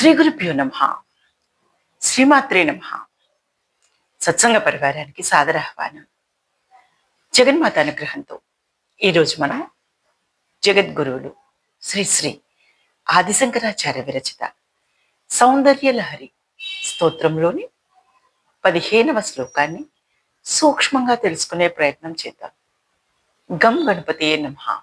శ్రీ గురుభ్యో నమ. శ్రీమాత్రే నమ. సత్సంగ పరివారానికి సాదర ఆహ్వానం. జగన్మాత అనుగ్రహంతో ఈరోజు మనం జగద్గురువులు శ్రీ శ్రీ ఆదిశంకరాచార్య విరచిత సౌందర్య లహరి స్తోత్రంలోని పదిహేనవ శ్లోకాన్ని సూక్ష్మంగా తెలుసుకునే ప్రయత్నం చేద్దాం. గం గణపతి నమ.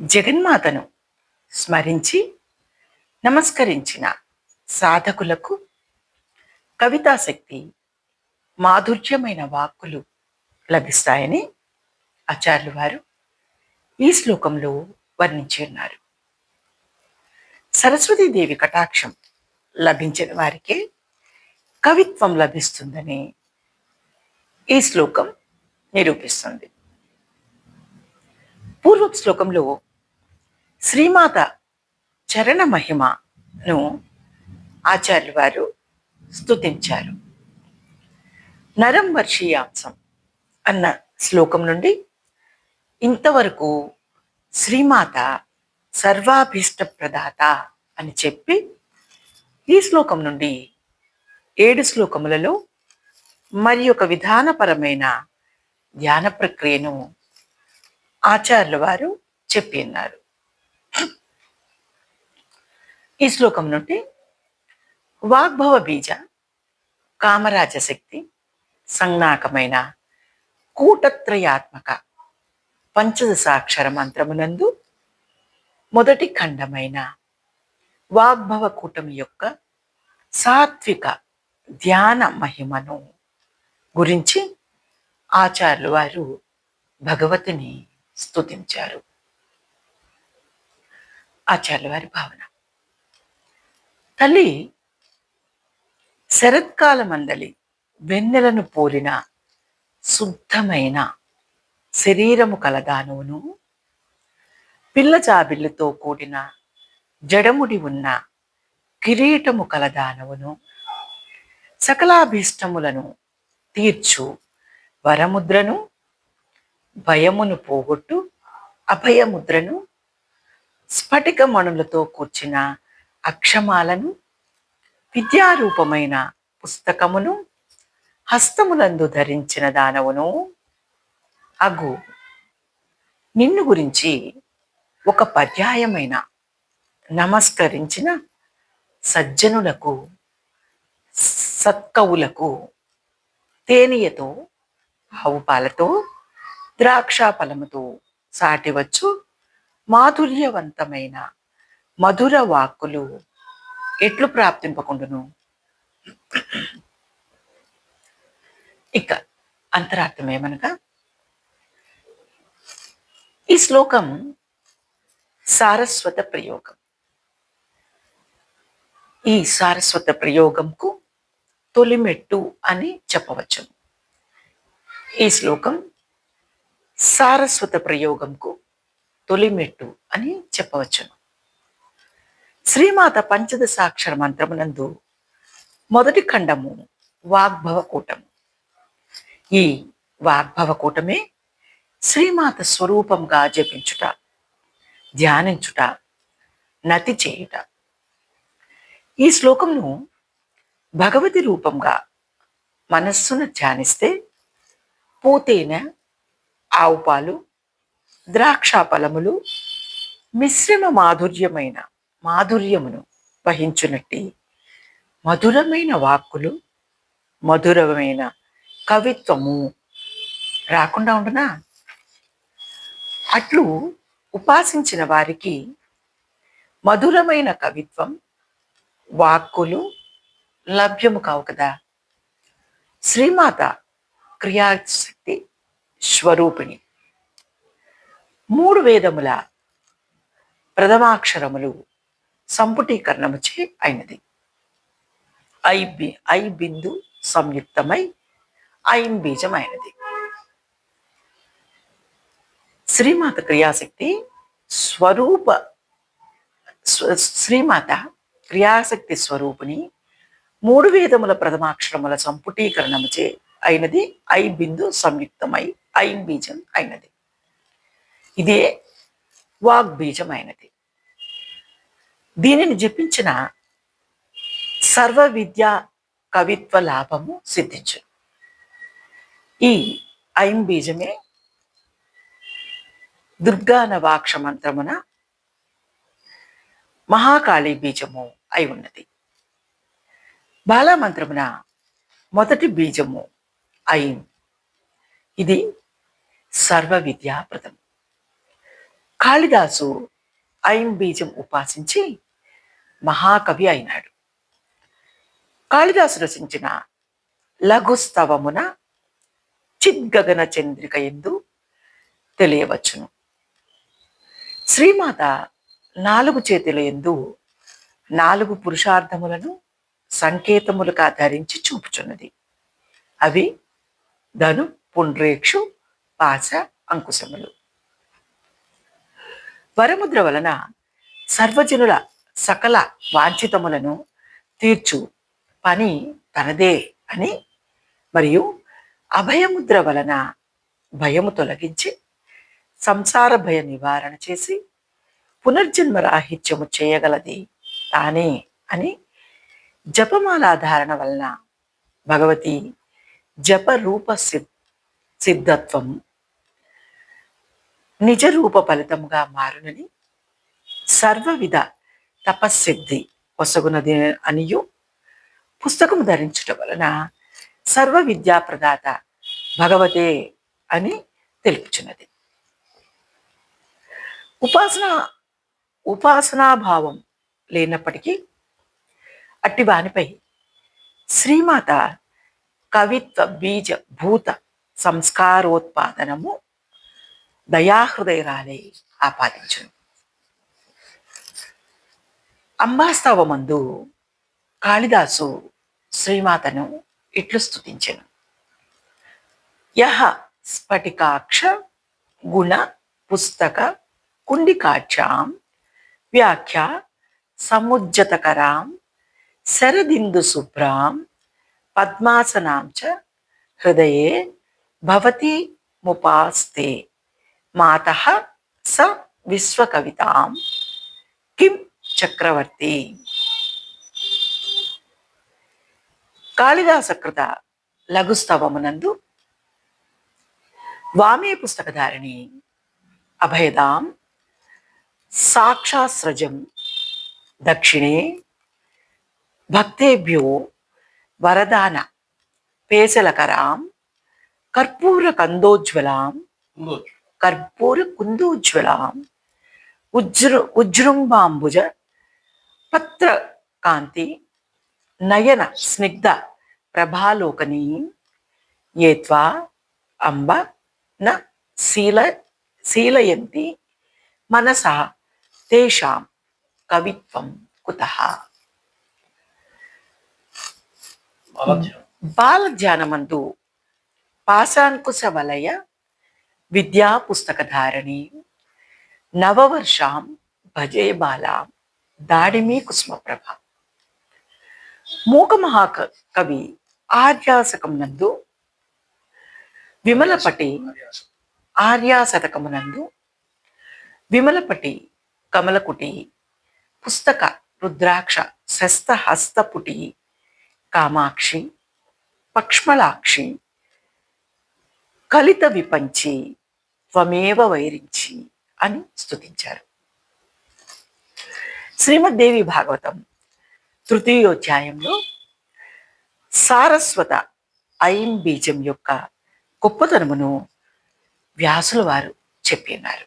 జగన్మాతను స్మరించి నమస్కరించిన సాధకులకు కవితాశక్తి మాధుర్యమైన వాక్కులు లభిస్తాయని ఆచార్యులు వారు ఈ శ్లోకంలో వర్ణించి ఉన్నారు. సరస్వతీదేవి కటాక్షం లభించిన వారికే కవిత్వం లభిస్తుందని ఈ శ్లోకం నిరూపిస్తుంది. పూర్వ శ్లోకంలో శ్రీమాత చరణ మహిమను ఆచార్యులు వారు స్తుతించారు. నరం వర్షీయాంశం అన్న శ్లోకం నుండి ఇంతవరకు శ్రీమాత సర్వాభీష్ట ప్రదాత అని చెప్పి ఈ శ్లోకం నుండి ఏడు శ్లోకములలో మరి ఒక విధానపరమైన ధ్యాన ప్రక్రియను ఆచార్యుల వారు చెప్పి ఉన్నారు. ఈ శ్లోకం నుండి వాగ్భవ బీజ కామరాజశక్తి సంజ్ఞాకమైన కూటత్రయాత్మక పంచదశాక్షర మంత్రమునందు మొదటి ఖండమైన వాగ్భవ కూటమి యొక్క సాత్విక ధ్యాన మహిమను గురించి ఆచార్యులు వారు భగవతిని స్తుతించారు. ఆచార్యుల వారి భావన. తల్లి శరత్కాల మందలి వెన్నెలను పోలిన శుద్ధమైన శరీరము కలదానువును పిల్ల జాబిల్లుతో కూడిన జడముడి ఉన్న కిరీటము కలదానవును సకలాభీష్టములను తీర్చు వరముద్రను భయమును పోగొట్టు అభయముద్రను స్ఫటిక మణులతో కూర్చిన అక్షమాలను విద్యారూపమైన పుస్తకమును హస్తములందు ధరించిన దానవును. అగు నిన్ను గురించి ఒక పర్యాయమైన నమస్కరించిన సజ్జనులకు సత్కవులకు తేనియతో ఆవు పాలతో ద్రాక్ష ఫలముతో సాటివచ్చు. మాధుర్యవంతమైన మధుర వాక్కులు ఎట్లు ప్రాప్తింపకుండును? ఇక అంతరార్థం ఏమనగా ఈ శ్లోకం సారస్వత ప్రయోగం. ఈ సారస్వత ప్రయోగంకు తొలిమెట్టు అని చెప్పవచ్చు ఈ శ్లోకం సారస్వత ప్రయోగంకు తొలిమెట్టు అని చెప్పవచ్చును. శ్రీమాత పంచదశాక్షర మంత్రమునందు మొదటి ఖండము వాగ్భవ కూటము. ఈ వాగ్భవ కూటమే శ్రీమాత స్వరూపంగా జపించుట ధ్యానించుట నతి చేయుట. ఈ శ్లోకంను భగవతి రూపంగా మనస్సును ధ్యానిస్తే పోతేన ఆవు పాలు ద్రాక్ష ఫలములు మిశ్రమ మాధుర్యమైన మాధుర్యమును వహించునట్టి మధురమైన వాక్కులు మధురమైన కవిత్వము రాకుండా ఉండునా? అట్లు ఉపాసించిన వారికి మధురమైన కవిత్వం వాక్కులు లభ్యము కావు కదా. శ్రీమాత క్రియాశక్తి స్వరూపిణి. మూడు వేదముల ప్రథమాక్షరములు సంపుటీకరణముచే అయినది. ఐ బి ఐ బిందు సంయుక్తమై ఐం బీజమైనది. శ్రీమాత క్రియాశక్తి స్వరూప స్వ- శ్రీమాత క్రియాశక్తి స్వరూపిణి మూడు వేదముల ప్రథమాక్షరముల సంపుటీకరణముచే అయినది ఐ బిందు సంయుక్తమై ఐన్ బీజం అయినది. ఇదే వాగ్బీజం అయినది. దీనిని జపించిన సర్వ విద్య కవిత్వ లాభము సిద్ధించు. ఈ ఐం బీజమే దుర్గా నవాక్ష మంత్రమున మహాకాళి బీజము అయి ఉన్నది. బాలామంత్రమున మొదటి బీజము ఐం ఇది సర్వ విద్యాప్రదం కాళిదాసు ఐం బీజం ఉపాసించి మహాకవి అయినాడు. కాళిదాసు రచించిన లఘుస్తవమున చిద్గగన చంద్రిక ఎందు తెలియవచ్చును. శ్రీమాత నాలుగు చేతుల ఎందు నాలుగు పురుషార్థములను సంకేతములుగా ధరించి చూపుచున్నది. అవి ధను పుండ్రేక్షు పాశ అంకుశములు. వరముద్ర వలన సర్వజనుల సకల వాంఛితములను తీర్చు పని తనదే అని మరియు అభయముద్ర వలన భయము తొలగించి సంసార భయ నివారణ చేసి పునర్జన్మ రాహిత్యము చేయగలది తానే అని జపమాల ధారణ వలన భగవతి జపరూప సిద్ సిద్ధత్వం నిజ రూప ఫలితముగా మారునని సర్వవిధ తపస్సిద్ధి వసగునది అనియు పుస్తకము ధరించుట వలన సర్వ విద్యా ప్రదాత భగవతే అని తెలుపుచున్నది. ఉపాసన ఉపాసనాభావం లేనప్పటికీ అట్టి వానిపై శ్రీమాత కవిత్వ బీజ భూత సంస్కారోత్పాదనము దయాహృదయరాలే ఆపాదించును అంబాస్తవమందు కాళిదాసు శ్రీమాతను ఇట్లు స్థుతించెను యహ స్ఫటికాక్ష గుణ పుస్తక కుండికాక్షాం వ్యాఖ్య సముజ్జతకరాం శరదిందు శుభ్రాం పద్మాసనాం చ హృదయే భవతి ముపాస్తే మాత స విశ్వకవితాం. కిం చక్రవర్తి? కాళిదాసకృత లఘుస్తవమునందు వామే పుస్తకధారిణి అభయదాం సాక్షాస్రజం దక్షిణే భక్తేభ్యో వరదాన పేసలకరాం కర్పూర కందోజ్వలాం. కర్పూర కుందోజ్వలాం ఉజ్జృ ఉజృంబాంబుజ పత్ర కాంతి నయన స్నిగ్ధ ప్రభాలోకనీ ఏత్వా అంబ న శీల శీలయంతి మనసా తేషాం కవిత్వం కుతః ఆరాధ్యం బాలధ్యానమందు పాశాంకుశ వలయ విద్యా పుస్తకధారిణి నవవర్షాం భజే బాలాం దాడిమీ కుసుమప్రభ. మూక మహాక కవి ఆర్యాసకం నందు విమలపటి ఆర్యాశతకమునందు విమలపటి కమలకుటి పుస్తక రుద్రాక్ష శస్తహస్తపుటి కామాక్షి పక్ష్మలాక్షి కలిత విపంచి త్వమేవ వైరించి అని స్తుతించారు. శ్రీమద్దేవి భాగవతం తృతీయోధ్యాయంలో సారస్వత ఐం బీజం యొక్క గొప్పతనమును వ్యాసుల వారు చెప్పినారు.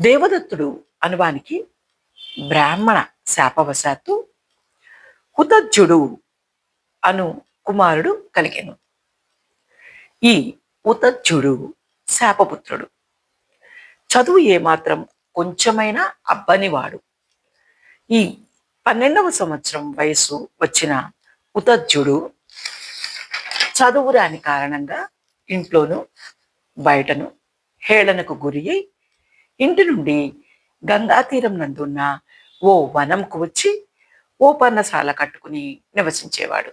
దేవదత్తుడు అనువానికి బ్రాహ్మణ శాపవశాత్తు హుతజ్జుడు అను కుమారుడు కలిగెను. ఈ ఉతజ్జుడు శాపపుత్రుడు. చదువు ఏమాత్రం కొంచెమైనా అబ్బనివాడు. ఈ పన్నెండవ సంవత్సరం వయసు వచ్చిన ఉతజ్జుడు చదువు రాని కారణంగా ఇంట్లోనూ బయటను హేళనకు గురి అయి ఇంటి నుండి గంగా తీరం నందున్న ఓ వనంకు వచ్చి ఓ పర్ణశాల కట్టుకుని నివసించేవాడు.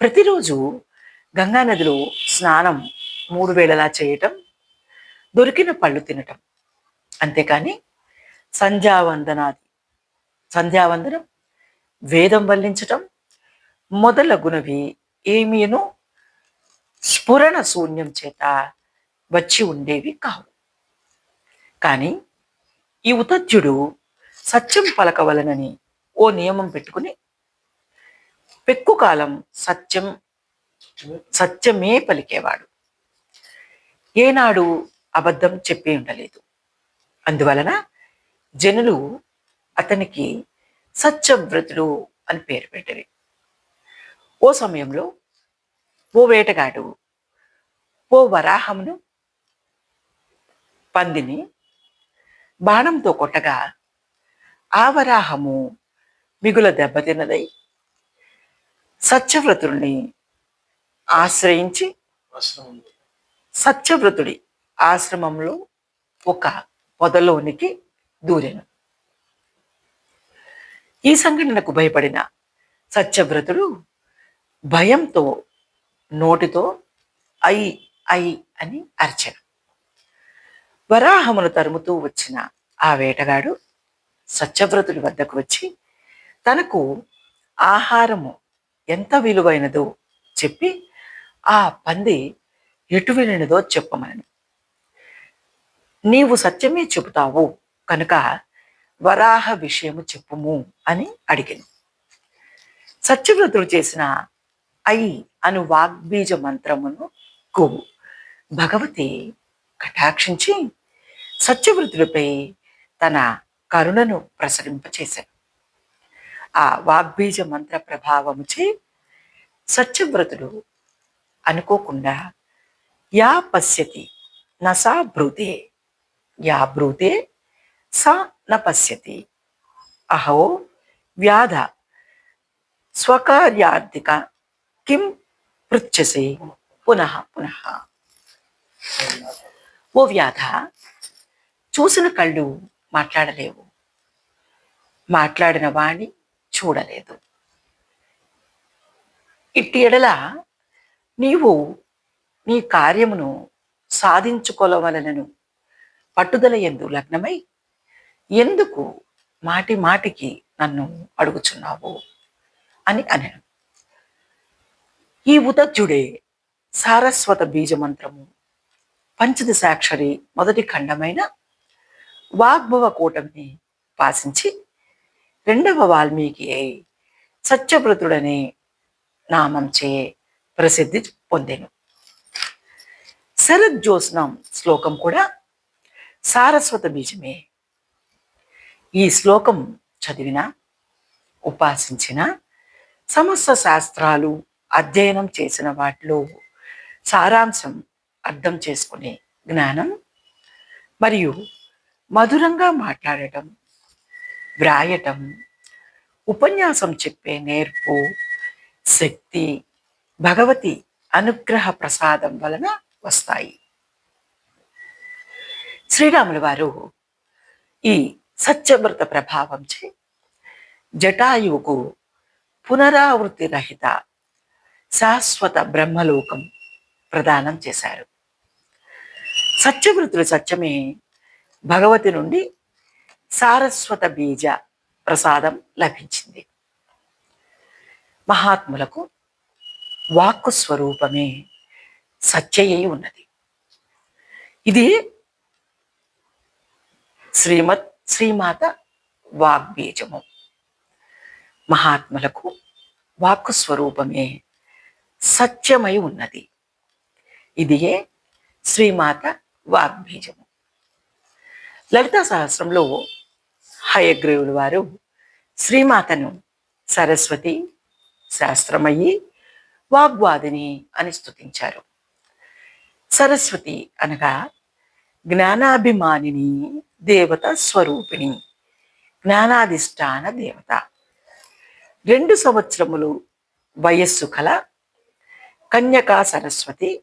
ప్రతిరోజు గంగా నదిలో స్నానం మూడు వేళలా చేయటం దొరికిన పళ్ళు తినటం. అంతేకాని సంధ్యావందనాది సంధ్యావందనం వేదం వల్లించటం మొదలగునవి ఏమీను స్ఫురణ శూన్యం చేత వచ్చి ఉండేవి కావు. కానీ ఈ ఉతజ్యుడు సత్యం పలకవలనని ఓ నియమం పెట్టుకుని పెక్కు కాలం సత్యం సత్యమే పలికేవాడు. ఏనాడు అబద్ధం చెప్పి ఉండలేదు. అందువలన జనులు అతనికి సత్యవ్రతుడు అని పేరు పెట్టారు. ఓ సమయంలో ఓ వేటగాడు ఓ వరాహమును పందిని బాణంతో కొట్టగా ఆ వరాహము మిగుల దెబ్బతిన్నదై సత్యవ్రతుడిని ఆశ్రయించి సత్యవ్రతుడి ఆశ్రమంలో ఒక పొదలోనికి దూరెను. ఈ సంఘటనకు భయపడిన సత్యవ్రతుడు భయంతో నోటితో ఐ ఐ అని అరిచాడు. వరాహమును తరుముతూ వచ్చిన ఆ వేటగాడు సత్యవ్రతుడి వద్దకు వచ్చి తనకు ఆహారము ఎంత విలువైనదో చెప్పి ఆ పంది ఎటు వెళ్ళినదో చెప్పమనను. నీవు సత్యమే చెబుతావు కనుక వరాహ విషయము చెప్పుము అని అడిగాను. సత్యవ్రతుడు చేసిన ఐ అను వాగ్బీజ మంత్రమును కు భగవతి కటాక్షించి సత్యవ్రతుడిపై తన కరుణను ప్రసరింపచేశాడు ఆ వాగ్బీజ మంత్ర ప్రభావముచే సత్యవ్రతుడు అనుకోకుండా యా పశ్యతి నసా బ్రూతే యా బ్రూతే సా న పశ్యతి. అహో వ్యాధ స్వకార్యార్థిక కిం పృచ్చసి పునః పునః. ఓ వ్యాధ చూసిన కళ్ళు మాట్లాడలేవు. మాట్లాడిన వాణి చూడలేదు. ఇట్టి ఎడల నీవు నీ కార్యమును సాధించుకోవలనను. పట్టుదల ఎందు లగ్నమై ఎందుకు మాటి మాటికి నన్ను అడుగుచున్నావు అని అనను. ఈ ఉదజ్జుడే సారస్వత బీజమంత్రము పంచదశాక్షరి మొదటి ఖండమైన వాగ్భవ కూటమిని పాసించి రెండవ వాల్మీకి అయి సత్యవ్రతుడనే నామంచే ప్రసిద్ధి పొందాను. శరత్ జ్యోత్స్నం శ్లోకం కూడా సారస్వత బీజమే. ఈ శ్లోకం చదివిన ఉపాసించిన సమస్త శాస్త్రాలు అధ్యయనం చేసిన వాటిలో సారాంశం అర్థం చేసుకునే జ్ఞానం మరియు మధురంగా మాట్లాడటం వ్రాయటం ఉపన్యాసం చెప్పే నేర్పు శక్తి భగవతి అనుగ్రహ ప్రసాదం వలన వస్తాయి. శ్రీరాములు వారు ఈ సత్యమృత ప్రభావంచే జటాయువుకు పునరావృత్తి రహిత శాశ్వత బ్రహ్మలోకం ప్రదానం చేశారు. సత్యమృతులు సత్యమే భగవతి నుండి సారస్వత బీజ ప్రసాదం లభించింది. మహాత్ములకు వాక్కు స్వరూపమే సత్యయై ఉన్నది. ఇది శ్రీమత్ శ్రీమాత వాగ్బీజము మహాత్ములకు వాక్కు స్వరూపమే సత్యమై ఉన్నది. ఇదియే శ్రీమాత వాగ్బీజము లలితా సహస్రంలో హయగ్రీవులు వారు శ్రీమాతను సరస్వతి శాస్త్రమయ్యి వాగ్వాదిని అని స్తుతించారు. సరస్వతి అనగా జ్ఞానాభిమానిని దేవత స్వరూపిణి జ్ఞానాధిష్టాన దేవత. రెండు సంవత్సరములు వయస్సు కల కన్యకా సరస్వతి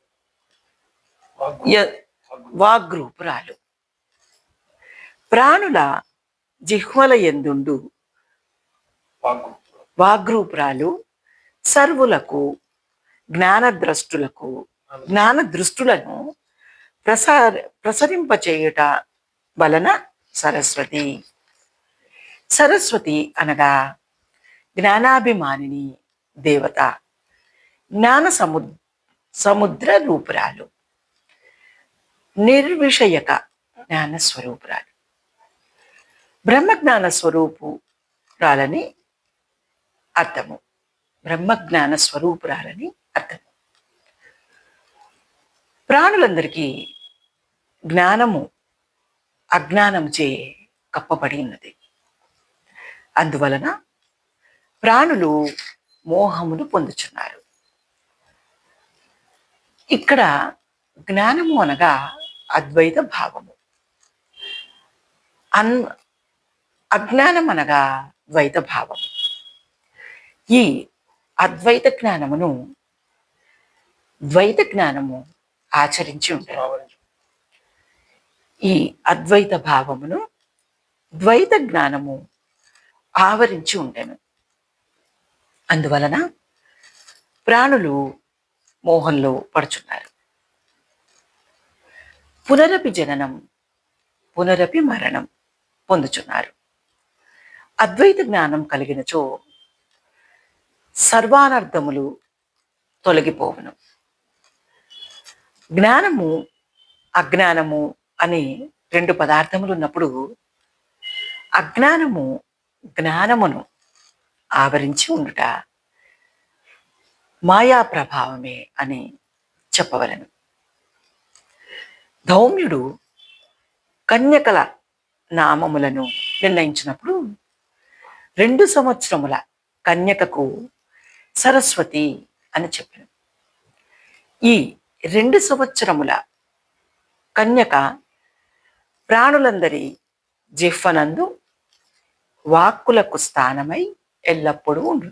వాగ్రూపురాలు. ప్రాణుల జిహ్వల ఎందుండు. వాగ్రూపురాలు సర్వులకు జ్ఞానద్రష్టులకు జ్ఞాన దృష్టులను ప్రసార ప్రసరింపచేయుట వలన సరస్వతి. సరస్వతి అనగా జ్ఞానాభిమానిని దేవత జ్ఞాన సము సముద్ర రూపురాలు నిర్విషయక జ్ఞాన స్వరూపురాలు బ్రహ్మజ్ఞాన స్వరూపురాలని అర్థము. బ్రహ్మజ్ఞాన స్వరూపురాలని అర్థం. ప్రాణులందరికీ జ్ఞానము అజ్ఞానముచే చే కప్పబడి ఉన్నది. అందువలన ప్రాణులు మోహమును పొందుచున్నారు. ఇక్కడ జ్ఞానము అనగా అద్వైత భావము. అన్ అజ్ఞానం అనగా ద్వైత భావము. ఈ అద్వైత జ్ఞానమును ద్వైత జ్ఞానము ఆచరించి ఉంటారు ఈ అద్వైత భావమును ద్వైత జ్ఞానము ఆవరించి ఉండెను. అందువలన ప్రాణులు మోహంలో పడుచున్నారు. పునరపి జననం పునరపి మరణం పొందుచున్నారు. అద్వైత జ్ఞానం కలిగినచో సర్వానర్థములు తొలగిపోవును. జ్ఞానము అజ్ఞానము అని రెండు పదార్థములు ఉన్నప్పుడు అజ్ఞానము జ్ఞానమును ఆవరించి ఉండుట మాయా ప్రభావమే అని చెప్పవలను. ధౌమ్యుడు కన్యకల నామములను నిర్ణయించినప్పుడు రెండు సంవత్సరముల కన్యకకు సరస్వతి అని చెప్పాను ఈ రెండు సంవత్సరముల కన్యక ప్రాణులందరి జిహ్వనందు వాక్కులకు స్థానమై ఎల్లప్పుడూ ఉండు.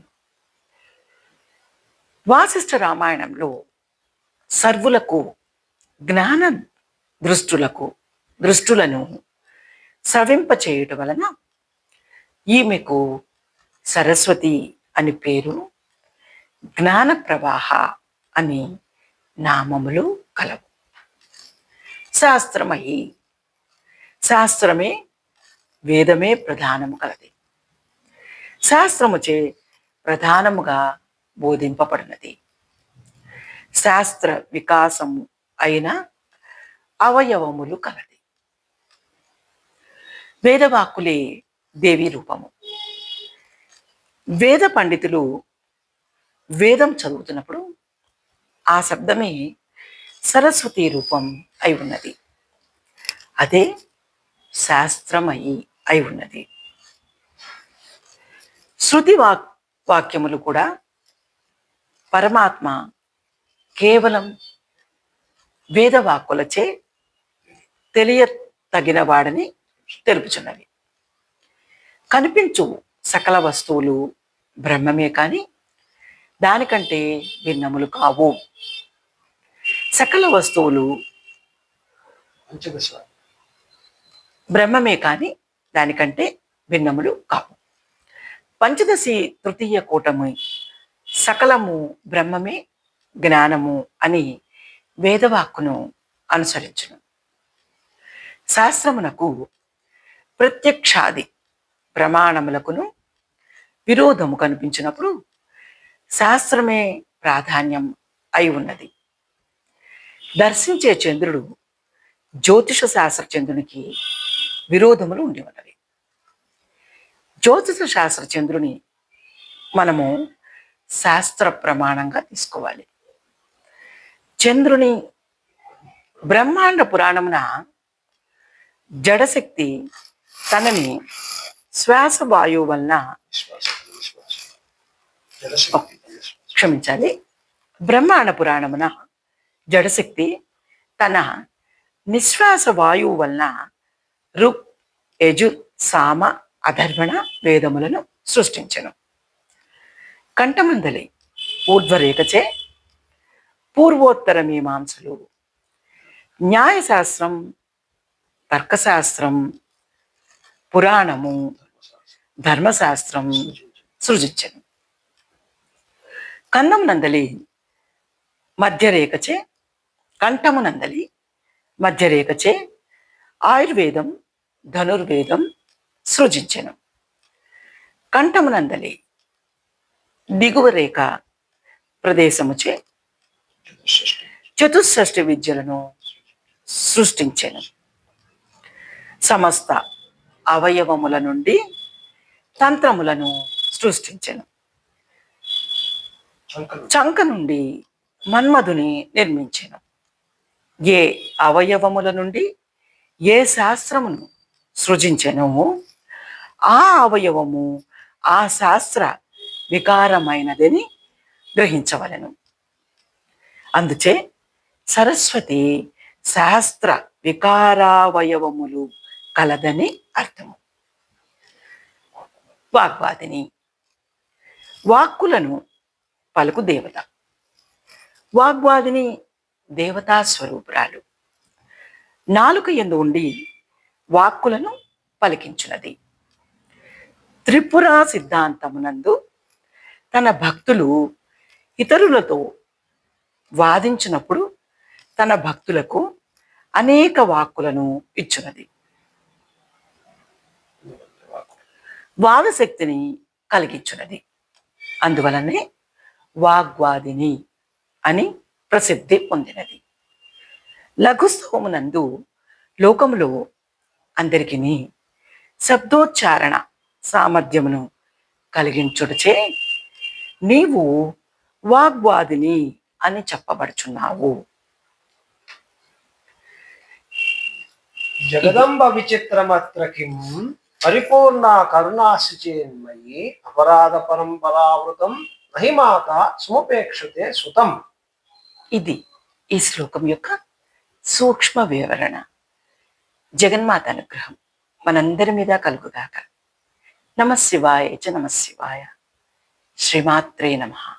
వాసిష్ఠ రామాయణంలో సర్వులకు జ్ఞాన దృష్టులకు దృష్టులను సవింపచేయుట వలన ఈమెకు సరస్వతి అని పేరు జ్ఞాన ప్రవాహ అని నామములు కలవు. శాస్త్రమై శాస్త్రమే వేదమే ప్రధానము కలది. శాస్త్రముచే ప్రధానముగా బోధింపబడినది. శాస్త్ర వికాసము అయిన అవయవములు కలది. వేదవాక్కులే దేవి రూపము. వేద పండితులు వేదం చదువుతున్నప్పుడు ఆ శబ్దమే సరస్వతి రూపం అయి ఉన్నది. అదే శాస్త్రమయి అయి ఉన్నది. శృతి వాక్ వాక్యములు కూడా పరమాత్మ కేవలం వేదవాక్కులచే తెలియ తగినవాడని తెలుపుచున్నవి. కనిపించు సకల వస్తువులు బ్రహ్మమే కానీ దానికంటే భిన్నములు కావు. సకల వస్తువులు బ్రహ్మమే కానీ దానికంటే భిన్నములు కావు. పంచదశి తృతీయ కూటమి సకలము బ్రహ్మమే జ్ఞానము అని వేదవాక్కును అనుసరించును. శాస్త్రమునకు ప్రత్యక్షాది ప్రమాణములకును విరోధము కనిపించినప్పుడు శాస్త్రమే ప్రాధాన్యం అయి ఉన్నది. దర్శించే చంద్రుడు జ్యోతిష శాస్త్ర చంద్రునికి విరోధములు ఉండి ఉన్నవి. జ్యోతిష శాస్త్ర చంద్రుని మనము శాస్త్ర ప్రమాణంగా తీసుకోవాలి. చంద్రుని బ్రహ్మాండ పురాణమున జడశక్తి తనని శ్వాస వాయువు వలన క్షమించాలి. బ్రహ్మాండ పురాణమున జడశక్తి తన నిశ్వాస వాయువు వలన రుక్ యజు సామ అధర్వణ వేదములను సృష్టించెను. కంఠమందలి ఊర్ధ్వరేఖచే పూర్వోత్తర మీమాంసలు. న్యాయశాస్త్రం తర్కశాస్త్రం పురాణము ధర్మశాస్త్రం సృజించను. కందమునందలి మధ్యరేఖచే కంఠము నందలి మధ్యరేఖచే ఆయుర్వేదం ధనుర్వేదం సృజించెను. కంఠమునందలి దిగువ రేఖ ప్రదేశముచే చతుషష్ఠి విద్యలను సృష్టించెను. సమస్త అవయవముల నుండి తంత్రములను సృష్టించెను. చంక నుండి మన్మధుని నిర్మించెను. ఏ అవయవముల నుండి ఏ శాస్త్రమును సృజించెను? ఆ అవయవము ఆ శాస్త్ర వికారమైనదని గ్రహించవలెను. అందుచే సరస్వతి శాస్త్ర వికారావయవములు కలదని అర్థము. వాగ్వాదిని వాక్కులను పలుకు దేవత. వాగ్వాదిని దేవతా స్వరూపురాలు. నాలుక ఎందు ఉండి వాక్కులను పలికించున్నది త్రిపుర సిద్ధాంతమునందు తన భక్తులు ఇతరులతో వాదించినప్పుడు తన భక్తులకు అనేక వాక్కులను ఇచ్చినది. వాదశక్తిని కలిగించున్నది అందువలనే వాగ్వాదిని అని ప్రసిద్ధి పొందినది. లఘుస్తోమునందు లోకములో అందరికిని శబ్దోచ్చారణ సామర్థ్యమును కలిగించుటచే నీవు వాగ్వాదిని అని చెప్పబడుచున్నావు. జగదంబ విచిత్రమత్ర కిం పరిపూర్ణ కరుణాశుచేన్మయి అపరాధ పరంపరావృతం మహిమాత సముపేక్షతే సుతం. ఇది ఈ శ్లోకం యొక్క సూక్ష్మ వివరణ. జగన్మాత అనుగ్రహం మనందరి మీద కలుగుగాక. నమ శివాయ చ నమ శివాయ శ్రీమాత్రే నమః.